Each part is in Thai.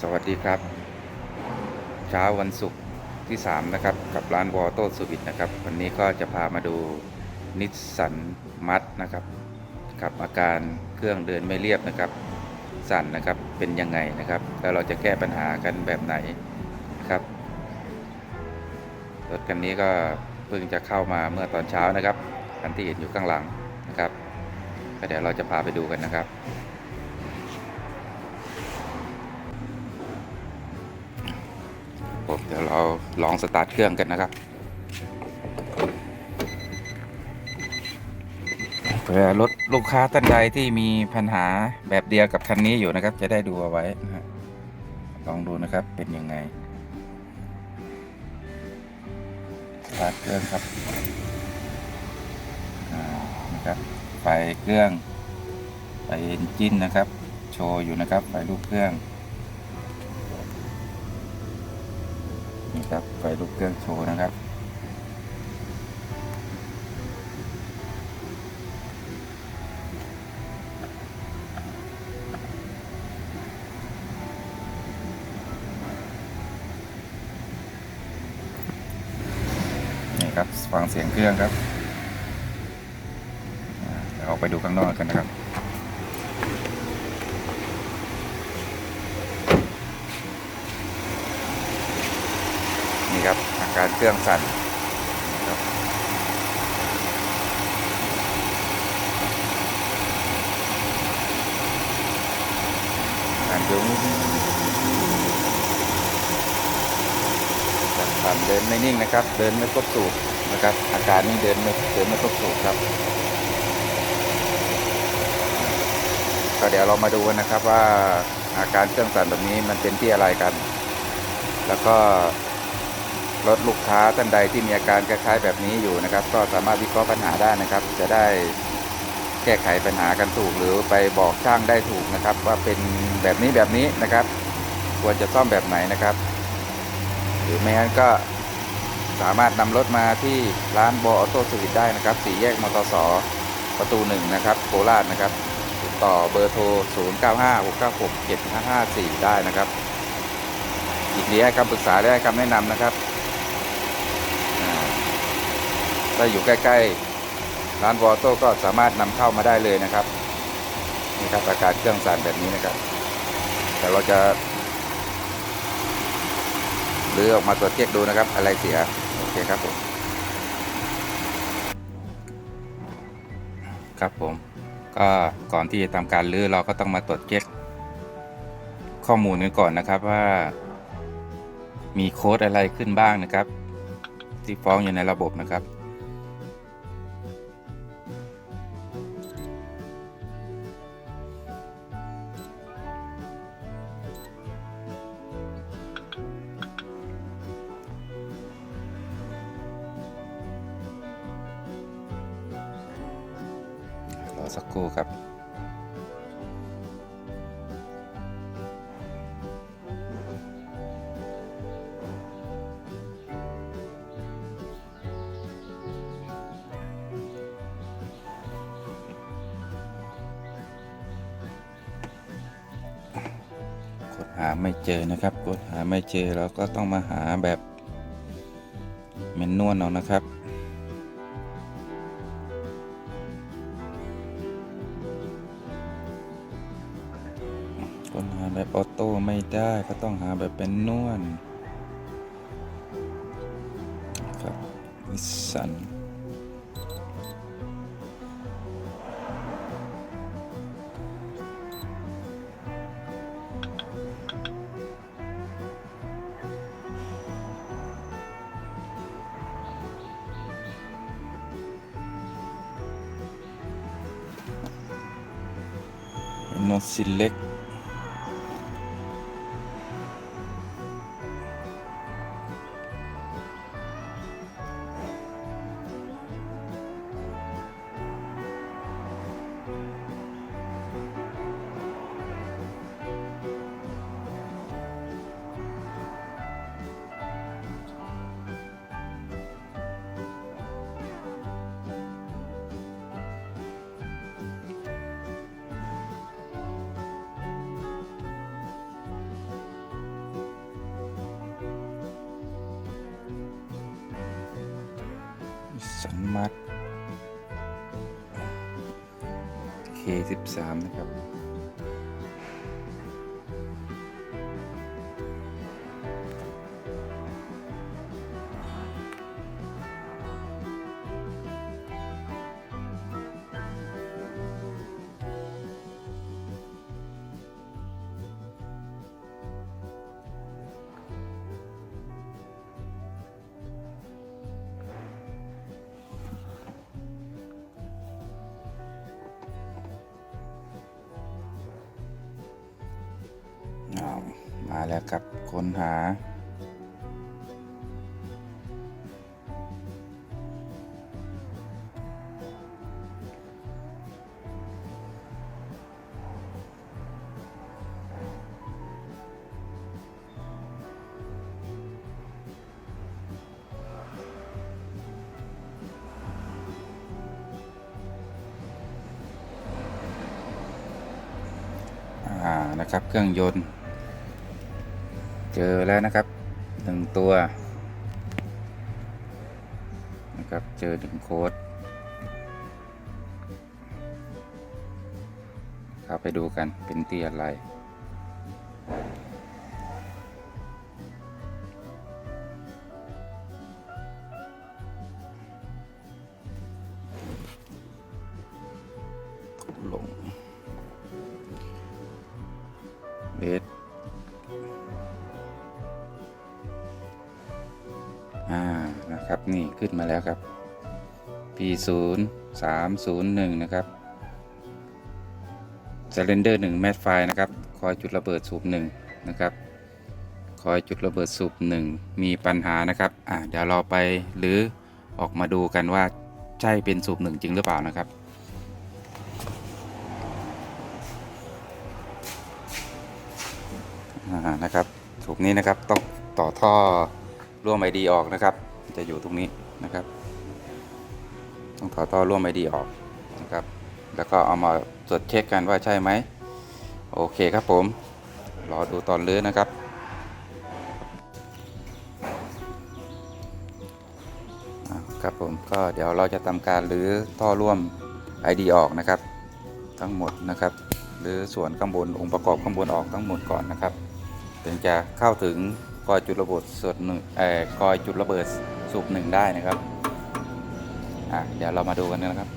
สวัสดีครับ เช้าวันศุกร์ที่ 3 นะครับ กับร้านวอโต้สวิตนะครับ วันนี้ก็จะพามาดูนิสสันมัดนะครับกับอาการเครื่องเดินไม่เรียบนะครับ สั่นนะครับเป็นยังไงนะครับ แล้วเราจะแก้ปัญหากันแบบไหนนะครับรถคันนี้ก็เพิ่งจะเข้ามาเมื่อตอนเช้านะครับคันที่เห็นอยู่ข้างหลังนะครับก็เดี๋ยวเราจะพาไปดูกันนะครับ ผมเดี๋ยวเราลองสตาร์ทเครื่องกันนะครับเผื่อรถลูกค้าท่านใดที่มีปัญหาแบบเดียวกับคันนี้อยู่นะครับ จะได้ดูเอาไว้นะฮะลองดูนะครับเป็นยังไงสตาร์ทเครื่องครับนะครับไฟเครื่องไฟเอนจินนะครับ โชว์อยู่นะครับไฟลูกเครื่อง่ครับไฟลูกเครื่องโชว์นะครับ นี่ครับ ฟังเสียงเครื่องครับเดี๋ยวออกไปดูข้างนอกกันนะครับ นี่ครับ อาการเครื่องสั่นการยุ้งสั่นเดินไม่นิ่งนะครับ เดินไม่ครบสูตรนะครับ อาการนี้เดินไม่เดินไม่ครบสูตรครับก็เดี๋ยวเรามาดูกันนะครับว่าอาการเครื่องสั่นแบบนี้มันเป็นที่อะไรกัน แล้วก็ รถลูกค้าท่านใดที่มีอาการคล้ายๆแบบนี้อยู่นะครับ ก็สามารถวิเคราะห์ปัญหาได้นะครับ จะได้แก้ไขปัญหากันถูก หรือไปบอกช่างได้ถูกนะครับ ว่าเป็นแบบนี้แบบนี้นะครับ ควรจะซ่อมแบบไหนนะครับ หรือไม่งั้นก็สามารถนำรถมาที่ร้านบอออโต้สวิตได้นะครับสี่แยกมตสประตูหนึ่งนะครับโคราชนะครับ ติดต่อเบอร์โทร 0 9 5 6 9 6 7 5 5 4 ได้นะครับยินดีให้คำปรึกษาและให้คำแนะนำนะครับอ่า ถ้าอยู่ใกล้ๆร้านวอโต้ก็สามารถนำเข้ามาได้เลยนะครับนี่ครับอาการเครื่องสั่นแบบนี้นะครับ แต่เราจะหรือออกมาตรวจเช็คดูนะครับ อะไรเสีย โอเคครับผม ครับผม ก็ก่อนที่จะทำการรื้อเราก็ต้องมาตรวจเช็คข้อมูลกันก่อนนะครับว่า มีโค้ดอะไรขึ้นบ้างนะครับ ที่ฟ้องอยู่ในระบบนะครับ สักครู่ครับ กดหาไม่เจอนะครับ กดหาไม่เจอเราก็ต้องมาหาแบบเมนนวลเอานะครับ กดหาแบบออโต้ไม่ได้ก็ต้องหาแบบเป็นนวลครับนิสสันโนซิเล็ก สันมัด K13 นะครับ มาแล้วครับค้นหา อ่านะครับเครื่องยนต์ เจอแล้วนะครับหนึ่งตัวนะครับเจอหนึ่งโค้ดเข้าไปดูกันเป็นตีอะไร อ่านะครับนี่ขึ้นมาแล้วครับ P 0 3 0 1 นะครับ Cylinder 1 m a t ไฟนะครับ คอยจุดระเบิดสูบ1นะครับ คอยจุดระเบิดสูบ1 มีปัญหานะครับอ่าเดี๋ยวเราไปหรือออกมาดูกันว่าใช่เป็นสูบ1จริงหรือเปล่านะครับอ่านะครับสูบนี้นะครับต้องต่อท่อ ร่วมไอดีออกนะครับ จะอยู่ตรงนี้นะครับ ต้องต่อท่อร่วมไอดีออกนะครับ แล้วก็เอามาตรวจเช็คกันว่าใช่ไหมโอเคครับผมรอดูตอนลื้อนะครับ ครับผมก็เดี๋ยวเราจะทำการรื้อท่อร่วม ID ออกนะครับ ทั้งหมดนะครับหรือส่วนข้างบนองค์ประกอบข้างบนออกทั้งหมดก่อนนะครับถึงจะเข้าถึง กอยจุดระเบิดส่วนหนึ่งเอ่อกอยจุดระเบิดสูบหนึ่งได้นะครับอะเดี๋ยวเรามาดูกันนะครับ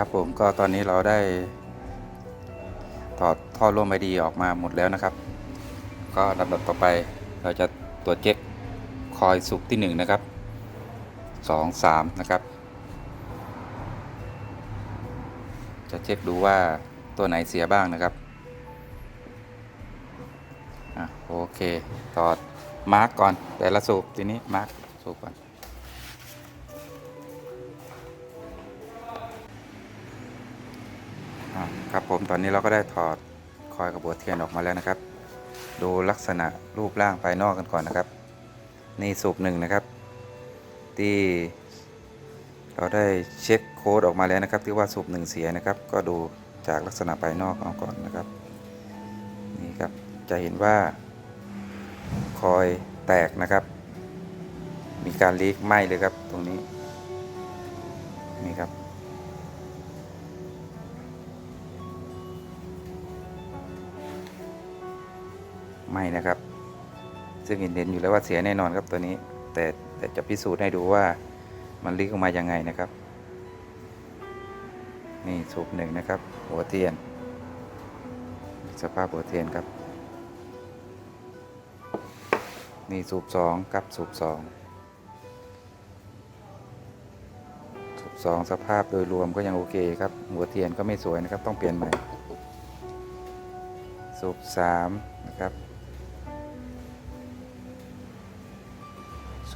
ครับผมก็ตอนนี้เราได้ถอดท่อร่วมไอดีออกมาหมดแล้วนะครับ ก็ลำดับต่อไปเราจะตรวจเช็คคอยสุกที่ 1 นะครับ 2 3 นะครับ จะเช็คดูว่าตัวไหนเสียบ้างนะครับอะโอเคถอดมาร์กก่อนแต่ละสูบทีนี้มาร์กสูบก่อน ครับผมตอนนี้เราก็ได้ถอดคอยกระบวเทียนออกมาแล้วนะครับ ดูลักษณะรูปร่างภายนอกกันก่อนนะครับ นี่สูบหนึ่งนะครับ ที่เราได้เช็คโค้ดออกมาแล้วนะครับ ที่ว่าสูบหนึ่งเสียนะครับ ก็ดูจากลักษณะภายนอกเอาก่อนนะครับนี่ครับจะเห็นว่าคอยแตกนะครับ มีการลีกไหม้เลยครับตรงนี้นี่ครับ ไม่นะครับ ซึ่งเห็นเห็นอยู่แล้วว่าเสียแน่นอนครับตัวนี้ แต่แต่จะพิสูจน์ให้ดูว่ามันลีกออกมายังไงนะครับ นี่สูบหนึ่งนะครับ หัวเทียน สภาพหัวเทียนครับ นี่สูบสองครับสูบสองสูบสองสภาพโดยรวมก็ยังโอเคครับ หัวเทียนก็ไม่สวยนะครับ ต้องเปลี่ยนใหม่สูบสามนะครับ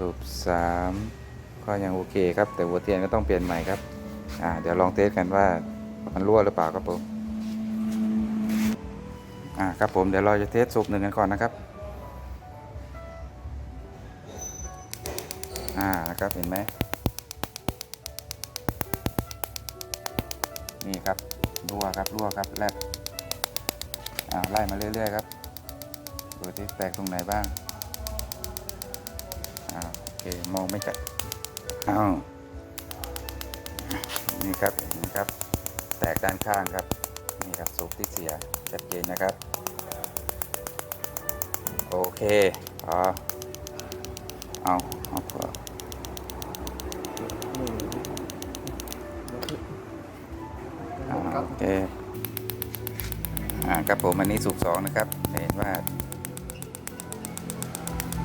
สูบสามก็ยังโอเคครับ แต่หัวเทียนก็ต้องเปลี่ยนใหม่ครับ อ่า เดี๋ยวลองเทสกันว่ามันรั่วหรือเปล่าครับผม อ่า ครับผม เดี๋ยวเราจะเทสสูบหนึ่งกันก่อนนะครับ อ่า นะครับ เห็นไหม นี่ครับ รั่วครับ รั่วครับ แลบอ่า ไล่มาเรื่อยๆครับดูที่แตกตรงไหนบ้าง เคมองไม่จัดอ้าวนี่ครับนี่ครับ แตกด้านข้างครับ นี่ครับสูบที่เสียชัดเจนนะครับ โอเคพอเอาเอาพออ่าโอเคอ่าครับผมอันนี้สูบสองนะครับ เห็นว่า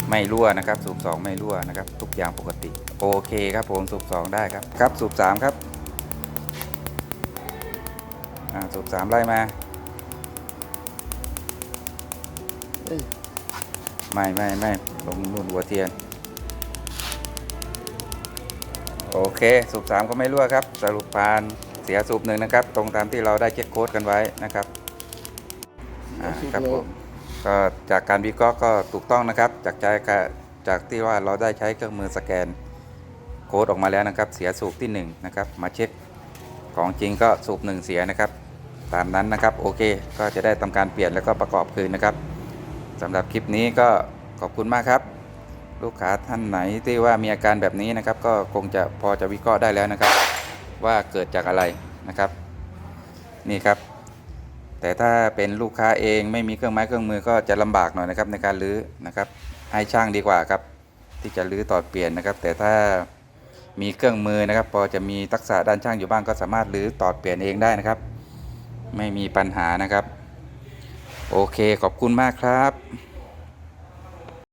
ไม่รั่วนะครับ สูบสองไม่รั่วนะครับ ทุกอย่างปกติ โอเคครับผมสูบสองได้ครับ ครับสูบสามครับสูบสามไล่มาไม่ไม่ไม่ลงนู่นหัวเทียน โอเค สูบสามก็ไม่รั่วครับ สรุปผ่านเสียสูบหนึ่งนะครับ ตรงตามที่เราได้เช็คโค้ดกันไว้นะครับ อ่าครับผม ก็จากการวิเคราะห์ก็ถูกต้องนะครับ จากใจจากที่ว่าเราได้ใช้เครื่องมือสแกนโค้ดออกมาแล้วนะครับ เสียสูบที่หนึ่งนะครับมาเช็คของจริงก็สูบหนึ่งเสียนะครับ ตามนั้นนะครับโอเค ก็จะได้ทำการเปลี่ยนแล้วก็ประกอบคืนนะครับสำหรับคลิปนี้ก็ขอบคุณมากครับ ลูกค้าท่านไหนที่ว่ามีอาการแบบนี้นะครับ ก็คงจะพอจะวิเคราะห์ได้แล้วนะครับ ว่าเกิดจากอะไรนะครับ นี่ครับ แต่ถ้าเป็นลูกค้าเองไม่มีเครื่องไม้เครื่องมือก็จะลำบากหน่อยนะครับในการรื้อนะครับให้ช่างดีกว่าครับ ที่จะรื้อต่อเปลี่ยนนะครับ แต่ถ้ามีเครื่องมือนะครับ พอจะมีทักษะด้านช่างอยู่บ้างก็สามารถรื้อต่อเปลี่ยนเองได้นะครับ ไม่มีปัญหานะครับ โอเคขอบคุณมากครับ